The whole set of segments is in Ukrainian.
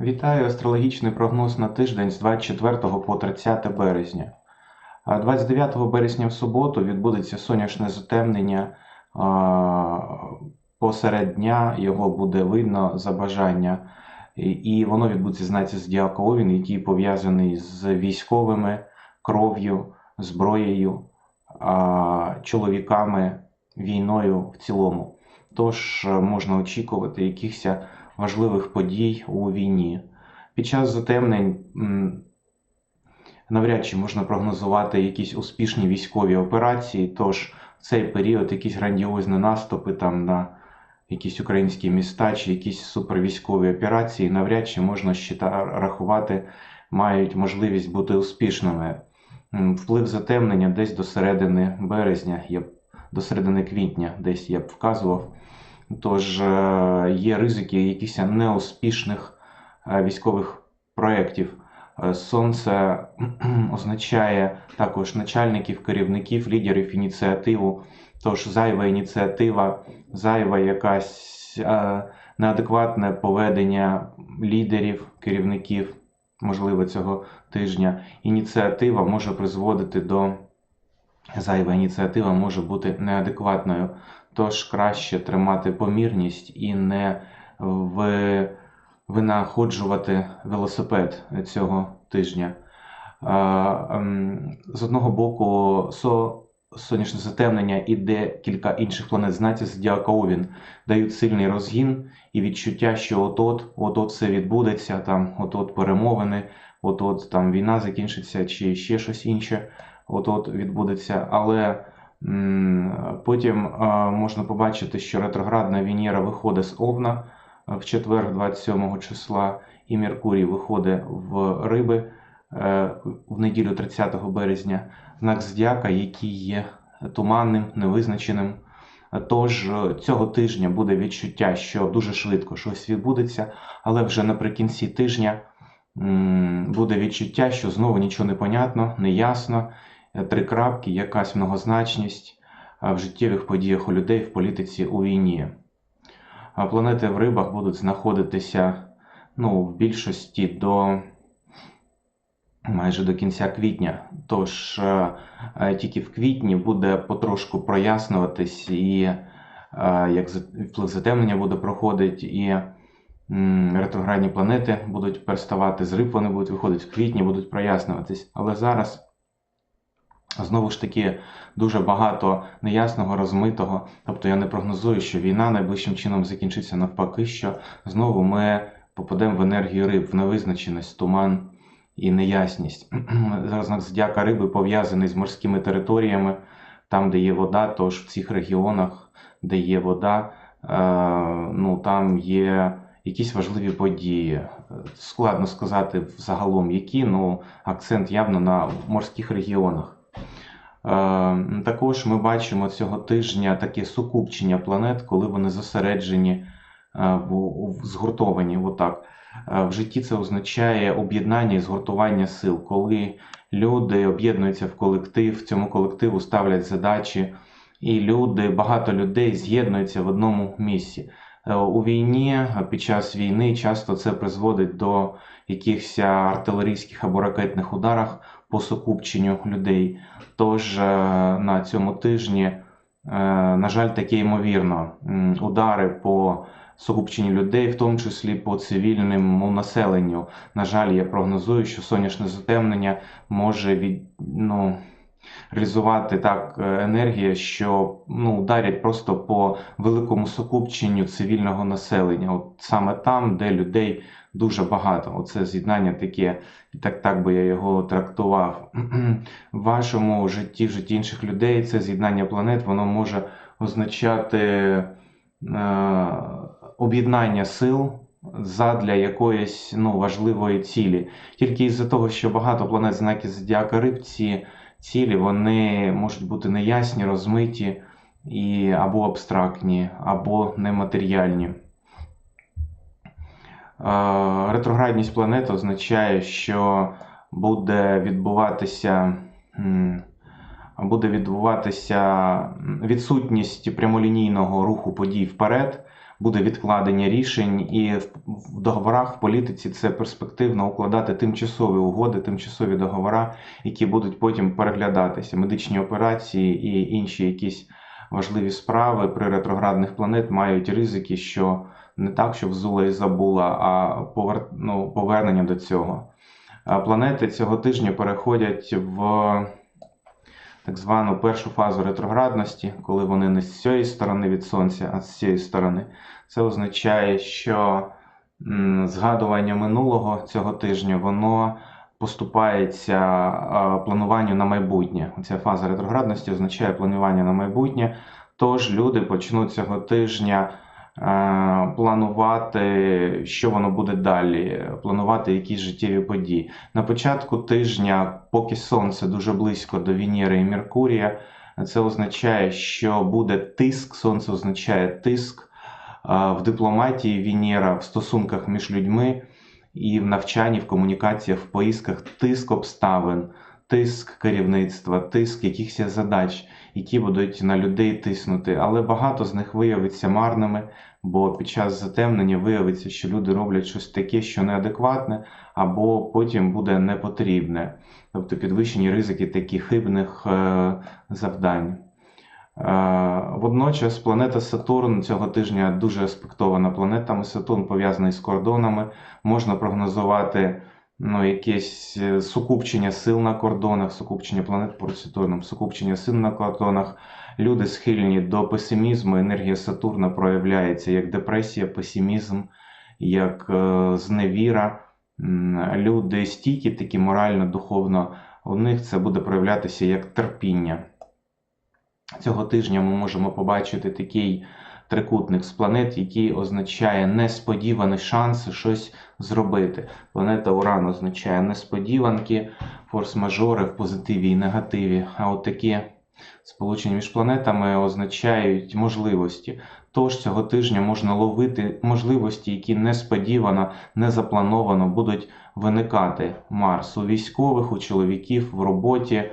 Вітаю астрологічний прогноз на тиждень з 24 по 30 березня. 29 березня в суботу відбудеться сонячне затемнення. Посеред дня його буде видно за бажання, і- воно відбудеться знаєте, з Діака Овін, який пов'язаний з військовими, кров'ю, зброєю, чоловіками, війною в цілому. Тож е, можна очікувати якихось важливих подій у війні. Під час затемнень навряд чи можна прогнозувати якісь успішні військові операції, тож в цей період якісь грандіозні наступи там на якісь українські міста чи якісь супервійськові операції навряд чи можна рахувати, мають можливість бути успішними. Вплив затемнення десь до середини березня, я б до середини квітня, десь я б вказував. Тож е, є ризики якихось неуспішних е, військових проєктів. Е, Сонце означає також начальників, керівників, лідерів ініціативу. Тож зайва ініціатива, зайва якась неадекватне поведення лідерів, керівників, можливо, цього тижня. Ініціатива може призводити до зайва ініціатива може бути неадекватною. Тож краще тримати помірність і не в... винаходжувати велосипед цього тижня. Ем, З одного боку, со... сонячне затемнення і декілька інших планет знаті з Овін дають сильний розгін і відчуття, що от-от, от-от все відбудеться, там, от-от перемовини, от-от там війна закінчиться чи ще щось інше, от-от відбудеться. Але потім можна побачити, що ретроградна Венера виходить з Овна в четвер, 27 числа, і Меркурій виходить в Риби е, в неділю 30 березня, знак Зодіака, який є туманним, невизначеним. Тож е, цього тижня буде відчуття, що дуже швидко щось відбудеться, але вже наприкінці тижня буде відчуття, що знову нічого не понятно, не ясно, е, три крапки, якась многозначність е, в життєвих подіях у людей, в політиці, у війні. Планети в рибах будуть знаходитися ну, в більшості до майже до кінця квітня. Тож е, е, тільки в квітні буде потрошку прояснюватись, і е, як вплив затемнення буде проходити, і ретроградні планети будуть переставати з риб, вони будуть виходити в квітні, будуть прояснюватись. Але зараз. Знову ж таки, дуже багато неясного, розмитого. Тобто я не прогнозую, що війна найближчим чином закінчиться навпаки, що знову ми попадемо в енергію риб, в невизначеність, туман і неясність. Знак зодіака риби пов'язаний з морськими територіями, там, де є вода, тож в цих регіонах, де є вода, е, ну там є якісь важливі події. Складно сказати загалом які, ну акцент явно на морських регіонах. Е, Також ми бачимо цього тижня таке сукупчення планет, коли вони зосереджені, е, в- в- згуртовані. Отак. Е, В житті це означає об'єднання і згуртування сил, коли люди об'єднуються в колектив, цьому колективу ставлять задачі, і люди, багато людей з'єднуються в одному місці. У війні, під час війни, часто це призводить до якихось артилерійських або ракетних ударах по сукупченню людей. Тож е, на цьому тижні, е, на жаль, таке ймовірно. Удари по сукупченню людей, в тому числі по цивільному населенню. На жаль, я прогнозую, що сонячне затемнення може від, ну, реалізувати так е, енергія, що ну, ударять просто по великому сукупченню цивільного населення. От саме там, де людей дуже багато. Оце з'єднання таке, і так, так би я його трактував. В вашому житті, в житті інших людей, це з'єднання планет, воно може означати е, об'єднання сил задля якоїсь ну, важливої цілі. Тільки із-за того, що багато планет знаки зодіака риб, ці цілі вони можуть бути неясні, розмиті і або абстрактні, або нематеріальні. Е, Ретроградність планет означає, що буде відбуватися, буде відбуватися відсутність прямолінійного руху подій вперед, буде відкладення рішень, і в, договорах в політиці це перспективно укладати тимчасові угоди, тимчасові договори, які будуть потім переглядатися. Медичні операції і інші якісь важливі справи при ретроградних планет мають ризики, що не так, що взула і забула, а повер... ну, повернення до цього. Планети цього тижня переходять в так звану першу фазу ретроградності, коли вони не з цієї сторони від Сонця, а з цієї сторони. Це означає, що згадування минулого цього тижня воно поступається плануванню на майбутнє. Ця фаза ретроградності означає планування на майбутнє. Тож люди почнуть цього тижня планувати, що воно буде далі, планувати якісь життєві події. На початку тижня, поки Сонце дуже близько до Венери і Меркурія, це означає, що буде тиск. Сонце означає тиск е, в дипломатії Венера, в стосунках між людьми і в навчанні, в комунікаціях, в поїздках, тиск обставин, тиск керівництва, тиск якихось задач, які будуть на людей тиснути. Але багато з них виявиться марними, бо під час затемнення виявиться, що люди роблять щось таке, що неадекватне, або потім буде непотрібне. Тобто підвищені ризики таких хибних е, завдань. Е, Водночас планета Сатурн цього тижня дуже аспектована планетами. Сатурн пов'язаний з кордонами. Можна прогнозувати ну, якесь е, сукупчення сил на кордонах, сукупчення планет поруч Сатурном, сукупчення сил на кордонах. Люди схильні до песимізму. Енергія Сатурна проявляється як депресія, песимізм, як е, зневіра. Люди стійкі, такі морально, духовно, у них це буде проявлятися як терпіння. Цього тижня ми можемо побачити такий трикутник з планет, який означає несподіваний шанс щось зробити. Планета Уран означає несподіванки, форс-мажори в позитиві і негативі. А от такі сполучення між планетами означають можливості. Тож цього тижня можна ловити можливості, які несподівано, незаплановано будуть виникати. Марс у військових, у чоловіків, в роботі.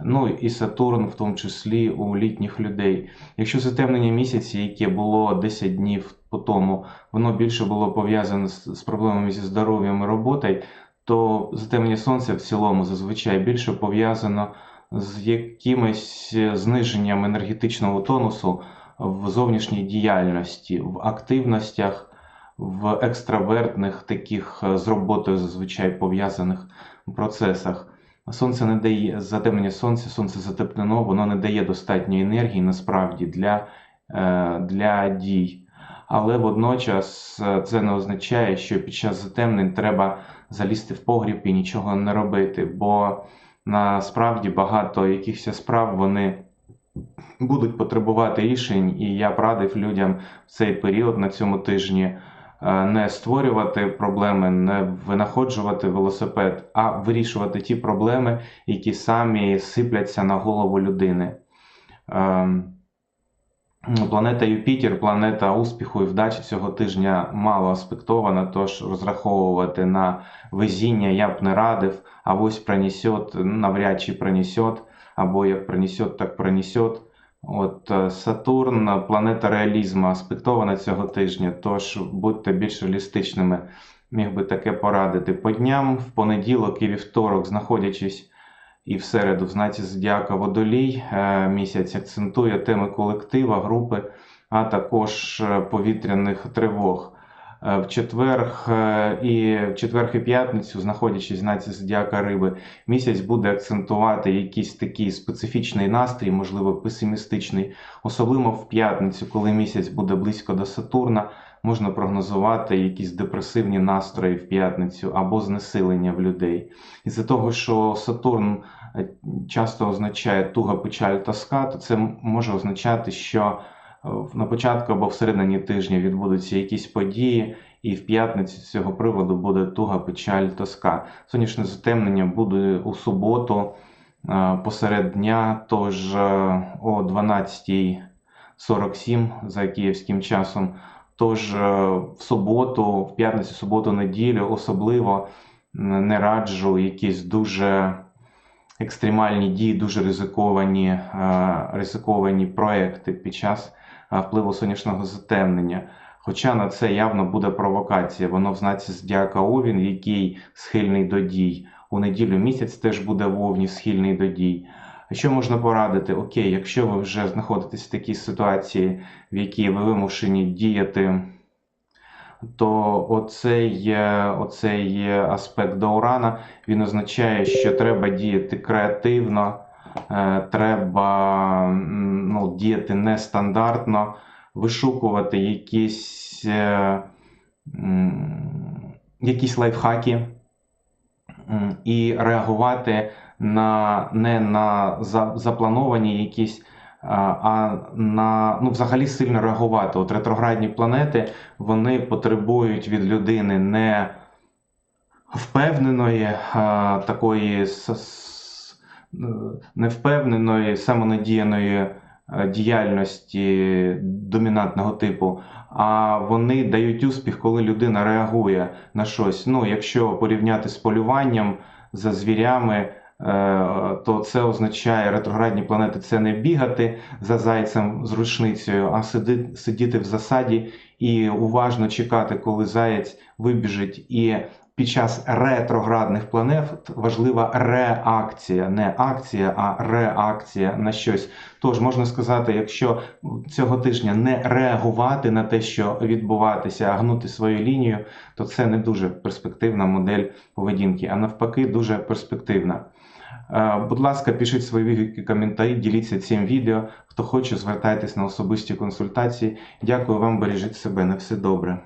Ну і Сатурн, в тому числі у літніх людей. Якщо затемнення місяці, яке було 10 днів по тому, воно більше було пов'язане з, проблемами зі здоров'ям і роботою, то затемнення сонця в цілому зазвичай більше пов'язано з якимось зниженням енергетичного тонусу в зовнішній діяльності, в активностях, в екстравертних таких е, з роботою зазвичай пов'язаних процесах. Сонце не дає затемнення сонця, сонце затемнено, воно не дає достатньої енергії насправді для, е, для дій. Але водночас е, це не означає, що під час затемнень треба залізти в погріб і нічого не робити, бо насправді багато якихось справ вони будуть потребувати рішень, і я б радив людям в цей період на цьому тижні не створювати проблеми, не винаходжувати велосипед, а вирішувати ті проблеми, які самі сипляться на голову людини. Ем, Планета Юпітер, планета успіху і вдачі цього тижня мало аспектована, тож розраховувати на везіння я б не радив, а ось пронесет, навряд чи пронесет, або як пронесет, так пронесет. От е, Сатурн, планета реалізму, аспектована цього тижня, тож будьте більш реалістичними, міг би таке порадити. По дням, в понеділок і вівторок, знаходячись і в середу в знаці Зодіака Водолій, е, місяць акцентує теми колектива, групи, а також е, повітряних тривог. Е, В четвер е, і в четвер і п'ятницю, знаходячись в знаці Зодіака Риби, місяць буде акцентувати якийсь такий специфічний настрій, можливо, песимістичний, особливо в п'ятницю, коли місяць буде близько до Сатурна, можна прогнозувати якісь депресивні настрої в п'ятницю або знесилення в людей. Із-за того, що Сатурн е, часто означає туга, печаль, тоска, то це може означати, що на початку або всередині тижня відбудуться якісь події, і в п'ятницю з цього приводу буде туга, печаль, тоска. Сонячне затемнення буде у суботу е, посеред дня, тож е, о 12.47 за київським часом. Тож е, в суботу, в п'ятницю, суботу, неділю особливо не раджу якісь дуже екстремальні дії, дуже ризиковані, е, ризиковані проекти під час е, впливу сонячного затемнення. Хоча на це явно буде провокація. Воно в знаці зодіака Овін, який схильний до дій. У неділю місяць теж буде в Овні, схильний до дій. Що можна порадити? Окей, якщо ви вже знаходитесь в такій ситуації, в якій ви вимушені діяти, то оцей, оцей аспект до Урана він означає, що треба діяти креативно, треба ну, діяти нестандартно, вишукувати якісь, е, якісь лайфхаки і реагувати на, не на заплановані якісь, а, а на ну, взагалі сильно реагувати. От ретроградні планети вони потребують від людини не впевненої, а, такої е, невпевненої, самонадіяної е, діяльності домінантного типу, а вони дають успіх, коли людина реагує на щось. Ну, якщо порівняти з полюванням за звірями, е, то це означає ретроградні планети це не бігати за зайцем з рушницею, а сидіти в засаді і уважно чекати, коли заєць вибіжить. І під час ретроградних планет важлива реакція, не акція, а реакція на щось. Тож можна сказати, якщо цього тижня не реагувати на те, що відбуватися, а гнути свою лінію, то це не дуже перспективна модель поведінки, а навпаки, дуже перспективна. Е, Будь ласка, пишіть свої відгуки, коментарі, діліться цим відео. Хто хоче, звертайтесь на особисті консультації. Дякую вам, бережіть себе. На все добре.